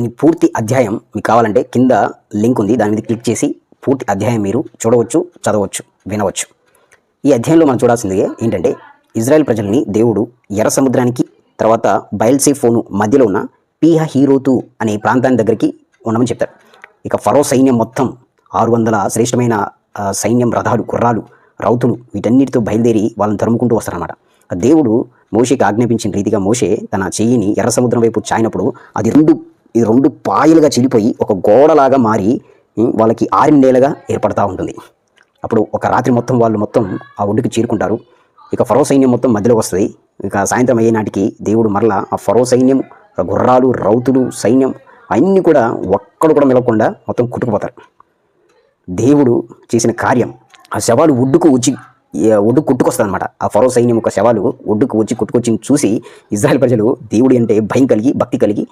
ఈ పూర్తి అధ్యాయం మీకు కావాలంటే కింద లింక్ ఉంది. దాని మీద క్లిక్ చేసి పూర్తి అధ్యాయం మీరు చూడవచ్చు చదవచ్చు వినవచ్చు. ఈ అధ్యాయంలో మనం చూడాల్సింది ఏంటంటే ఇజ్రాయెల్ ప్రజల్ని దేవుడు ఎర్ర సముద్రానికి తర్వాత బయల్సేఫోను మధ్యలో ఉన్న పీహ హీరోతు అనే ప్రాంతాన్ని దగ్గరికి ఉండమని చెప్తారు. ఇక ఫరో సైన్యం మొత్తం ఆరు వందల శ్రేష్టమైన సైన్యం రథాలు గుర్రాలు రౌతులు వీటన్నిటితో బయలుదేరి వాళ్ళని తరుముకుంటూ వస్తారన్నమాట. దేవుడు మోషేకి ఆజ్ఞాపించిన రీతిగా మోషే తన చెయ్యిని ఎర్ర సముద్రం వైపు చాయినప్పుడు అది రెండు ఈ రెండు పాయలుగా చెడిపోయి ఒక గోడలాగా మారి వాళ్ళకి ఆరిండేలుగా ఏర్పడతా ఉంటుంది. అప్పుడు ఒక రాత్రి మొత్తం వాళ్ళు మొత్తం ఆ ఒడ్డుకి చేరుకుంటారు. ఇక ఫరో సైన్యం మొత్తం మధ్యలోకి వస్తుంది. ఇక సాయంత్రం అయ్యే నాటికి దేవుడు మరలా ఆ ఫరో సైన్యం గుర్రాలు రౌతులు సైన్యం అన్నీ కూడా ఒక్కడు కూడా నిలవకుండా మొత్తం కుట్టుకుపోతారు. దేవుడు చేసిన కార్యం ఆ శవాలు ఒడ్డుకు వచ్చి ఒడ్డుకు ఒడ్డు కుట్టుకొస్తుంది అనమాట ఆ ఫరో సైన్యం ఒక శవాలు ఒడ్డుకు వచ్చి కుట్టుకొచ్చి చూసి ఇజ్రాయెల్ ప్రజలు దేవుడి అంటే భయం కలిగి భక్తి కలిగి